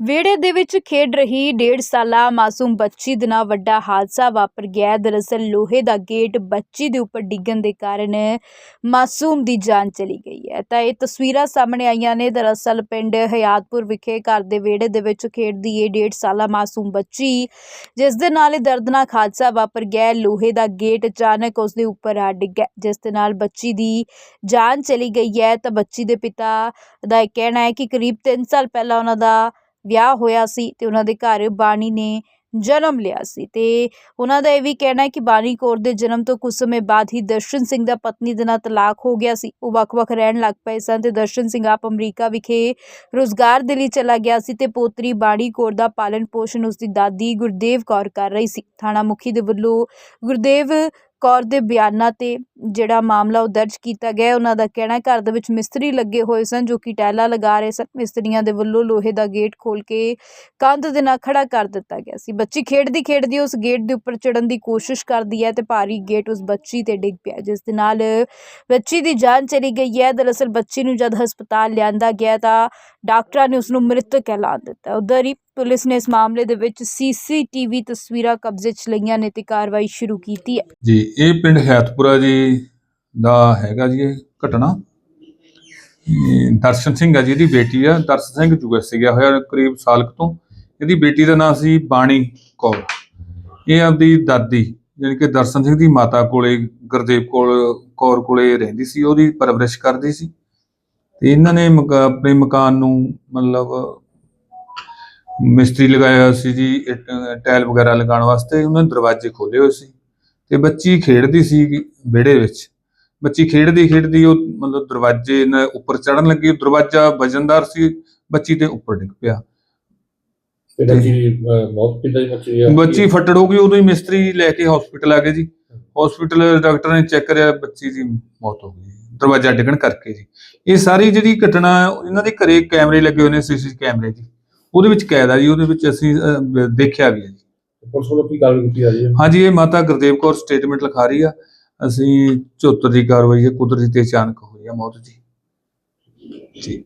ਵਿਹੜੇ ਦੇ ਵਿੱਚ ਖੇਡ ਰਹੀ ਡੇਢ ਸਾਲਾ ਮਾਸੂਮ ਬੱਚੀ ਦੇ ਨਾਲ ਵੱਡਾ ਹਾਦਸਾ ਵਾਪਰ ਗਿਆ। ਦਰਅਸਲ ਲੋਹੇ ਦਾ ਗੇਟ ਬੱਚੀ ਦੇ ਉੱਪਰ ਡਿੱਗਣ ਦੇ ਕਾਰਨ ਮਾਸੂਮ ਦੀ ਜਾਨ ਚਲੀ ਗਈ ਹੈ। ਤਾਂ ਇਹ ਤਸਵੀਰਾਂ ਸਾਹਮਣੇ ਆਈਆਂ ਨੇ। ਦਰਅਸਲ ਪਿੰਡ ਹਯਾਤਪੁਰ ਵਿਖੇ ਘਰ ਦੇ ਵਿਹੜੇ ਦੇ ਵਿੱਚ ਖੇਡਦੀ ਇਹ ਡੇਢ ਸਾਲਾ ਮਾਸੂਮ ਬੱਚੀ, ਜਿਸ ਦੇ ਨਾਲ ਇਹ ਦਰਦਨਾਕ ਹਾਦਸਾ ਵਾਪਰ ਗਿਆ। ਲੋਹੇ ਦਾ ਗੇਟ ਅਚਾਨਕ ਉਸ ਦੇ ਉੱਪਰ ਆ ਡਿੱਗਾ ਜਿਸ ਦੇ ਨਾਲ ਬੱਚੀ ਦੀ ਜਾਨ ਚਲੀ ਗਈ ਹੈ। ਤਾਂ ਬੱਚੀ ਦੇ ਪਿਤਾ ਦਾ ਇਹ ਕਹਿਣਾ ਹੈ ਕਿ ਕਰੀਬ 3 ਸਾਲ ਪਹਿਲਾਂ ਉਹਨਾਂ ਦਾ ਵਿਆਹ ਹੋਇਆ ਸੀ ਤੇ ਉਹਨਾਂ ਦੇ ਘਰ ਬਾਣੀ ਨੇ ਜਨਮ ਲਿਆ ਸੀ। ਤੇ ਉਹਨਾਂ ਦਾ ਇਹ ਵੀ ਕਹਿਣਾ ਹੈ ਕਿ ਬਾਣੀ ਕੌਰ ਦੇ ਜਨਮ ਤੋਂ ਕੁਝ ਸਮੇਂ ਬਾਅਦ ਹੀ ਦਰਸ਼ਨ ਸਿੰਘ ਦਾ ਪਤਨੀ ਦੇ ਨਾਲ ਤਲਾਕ ਹੋ ਗਿਆ ਸੀ। ਉਹ ਵੱਖ-ਵੱਖ ਰਹਿਣ ਲੱਗ ਪਏ ਸਨ ਤੇ ਦਰਸ਼ਨ ਸਿੰਘ ਆਪ ਅਮਰੀਕਾ ਵਿਖੇ ਰੋਜ਼ਗਾਰ ਦੇ ਲਈ ਚਲਾ ਗਿਆ ਸੀ ਤੇ ਪੋਤਰੀ ਬਾਣੀ ਕੌਰ ਦਾ ਪਾਲਣ ਪੋਸ਼ਣ ਉਸ ਦੀ ਦਾਦੀ ਗੁਰਦੇਵ ਕੌਰ ਕਰ ਰਹੀ ਸੀ। ਥਾਣਾ ਮੁਖੀ ਦੇ ਵੱਲੋਂ ਗੁਰਦੇਵ ਕੌਰ ਦੇ ਬਿਆਨਾਂ ਤੇ ਜਿਹੜਾ ਮਾਮਲਾ ਉਹ ਦਰਜ ਕੀਤਾ ਗਿਆ ਉਹਨਾਂ ਦਾ ਕਹਿਣਾ ਹੈ, ਘਰ ਦੇ ਵਿੱਚ ਮਿਸਤਰੀ ਲੱਗੇ ਹੋਏ ਸਨ ਜੋ ਕਿ ਟੈਲਾ ਲਗਾ ਰਹੇ ਸਨ। ਮਿਸਤਰੀਆਂ ਦੇ ਵੱਲੋਂ ਲੋਹੇ ਦਾ ਗੇਟ ਖੋਲ ਕੇ ਕੰਧ ਦੇ ਨਾਲ ਖੜਾ ਕਰ ਦਿੱਤਾ ਗਿਆ ਸੀ। ਬੱਚੀ ਖੇਡਦੀ ਖੇਡਦੀ ਉਸ ਗੇਟ ਦੇ ਉੱਪਰ ਚੜਨ ਦੀ ਕੋਸ਼ਿਸ਼ ਕਰਦੀ ਹੈ ਤੇ ਭਾਰੀ ਗੇਟ ਉਸ ਬੱਚੀ ਤੇ ਡਿੱਗ ਪਿਆ ਜਿਸ ਦੇ ਨਾਲ ਬੱਚੀ ਦੀ ਜਾਨ ਚਲੀ ਗਈ ਹੈ। ਦਰਅਸਲ ਬੱਚੀ ਨੂੰ ਜਦ ਹਸਪਤਾਲ ਲਿਆਂਦਾ ਗਿਆ ਤਾਂ ਡਾਕਟਰਾਂ ਨੇ ਉਸ ਨੂੰ ਮ੍ਰਿਤਕ ਐਲਾਨ ਦਿੱਤਾ। ਉਧਰ ਹੀ ਪੁਲਿਸ ਨੇ ਇਸ ਮਾਮਲੇ ਦੇ ਵਿੱਚ ਸੀਸੀਟੀਵੀ ਤਸਵੀਰਾਂ ਕਬਜ਼ੇ 'ਚ ਲਈਆਂ ਨੇ ਤੇ ਕਾਰਵਾਈ ਸ਼ੁਰੂ ਕੀਤੀ ਹੈ। ਜੀ, ਇਹ ਪਿੰਡ ਹੈਤਪੁਰਾ ਜੀ ਦਾ ਹੈਗਾ ਜੀ ਇਹ ਘਟਨਾ। ਇਹ ਦਰਸ਼ਨ ਸਿੰਘ ਆ ਜੀ, ਇਹਦੀ ਬੇਟੀ ਆ। ਦਰਸ਼ਨ ਸਿੰਘ ਯੂਐਸ ਗਿਆ ਹੋਇਆ ਕਰੀਬ ਸਾਲ ਕੁ ਤੋਂ। ਇਹਦੀ ਬੇਟੀ ਦਾ ਨਾਮ ਸੀ ਬਾਣੀ ਕੌਰ। ਇਹ ਆਪਦੀ ਦਾਦੀ, ਯਾਨੀ ਕਿ ਦਰਸ਼ਨ ਸਿੰਘ ਦੀ ਮਾਤਾ ਕੋਲੇ, ਗੁਰਦੇਵ ਕੋਲ, ਕੌਰ ਕੋਲੇ ਰਹਿੰਦੀ ਸੀ। ਉਹਦੀ ਪਰਵਰਿਸ਼ ਕਰਦੀ ਸੀ। ਤੇ ਇਹਨਾਂ ਨੇ ਮਕ, ਆਪਣੇ ਮਕਾਨ ਨੂੰ ਮਤਲਬ ਮਿਸਤਰੀ ਲਗਾਇਆ ਹੋਇਆ ਸੀ ਜੀ ਟਾਇਲ ਵਗੈਰਾ ਲਗਾਉਣ ਵਾਸਤੇ ਉਹਨਾਂ ਨੇ ਦਰਵਾਜ਼ੇ ਖੋਲੇ ਹੋਏ ਸੀ। ਤੇ ਬੱਚੀ ਖੇਡਦੀ ਸੀ ਵਿਹੜੇ ਵਿੱਚ। ਬੱਚੀ ਖੇਡਦੀ ਖੇਡਦੀ ਉਹ ਮਤਲਬ ਦਰਵਾਜ਼ੇ ਨਾਲ ਉੱਪਰ ਚੜਨ ਲੱਗੀ ਦਰਵਾਜ਼ਾ ਵਜਨਦਾਰ ਸੀ ਬੱਚੀ ਦੇ ਉੱਪਰ ਡਿੱਗ ਪਿਆ। ਤੇ ਬੱਚੀ ਮੌਤ ਕਿੱਦਾਂ ਫੱਟੜ ਹੋ ਗਈ ਉਦੋਂ ਹੀ ਮਿਸਤਰੀ ਲੈ ਕੇ ਹਸਪੀਟਲ ਆ ਗਏ ਜੀ। ਹਸਪੀਟਲ ਡਾਕਟਰ ਨੇ ਚੈੱਕ ਕਰਿਆ ਬੱਚੀ ਦੀ ਮੌਤ ਹੋ ਗਈ। ਦਰਵਾਜ਼ਾ ਡਿੱਗਣ ਕਰਕੇ ਜੀ। ਇਹ ਸਾਰੀ ਜਿਹੜੀ ਘਟਨਾ ਇਹਨਾਂ ਦੇ ਘਰੇ ਕੈਮਰੇ ਲੱਗੇ ਹੋਏ ਨੇ ਸੀਸੀ ਕੈਮਰੇ ਜੀ। ਉਹਦੇ ਵਿੱਚ ਕੈਦ ਆ ਜੀ ਉਹਦੇ ਵਿੱਚ ਅਸੀਂ ਅਹ, ਦੇਖਿਆ ਵੀ ਹੈ ਜੀ। ਪੁਲਿਸ ਵੱਲੋਂ ਕੀ ਕਾਰਵਾਈ ਕੀਤੀ ਜਾ ਰਹੀ ਹੈ? ਹਾਂਜੀ ਇਹ ਮਾਤਾ ਗੁਰਦੇਵ ਕੌਰ ਸਟੇਟਮੈਂਟ ਲਿਖਾ ਰਹੀ ਆ। ਅਸੀਂ 74 ਦੀ ਕਾਰਵਾਈ ਹੈ ਕੁਦਰਤੀ ਤੇ ਅਚਾਨਕ ਹੋਈ ਆ ਮੌਤ ਜੀ। ਜੀ।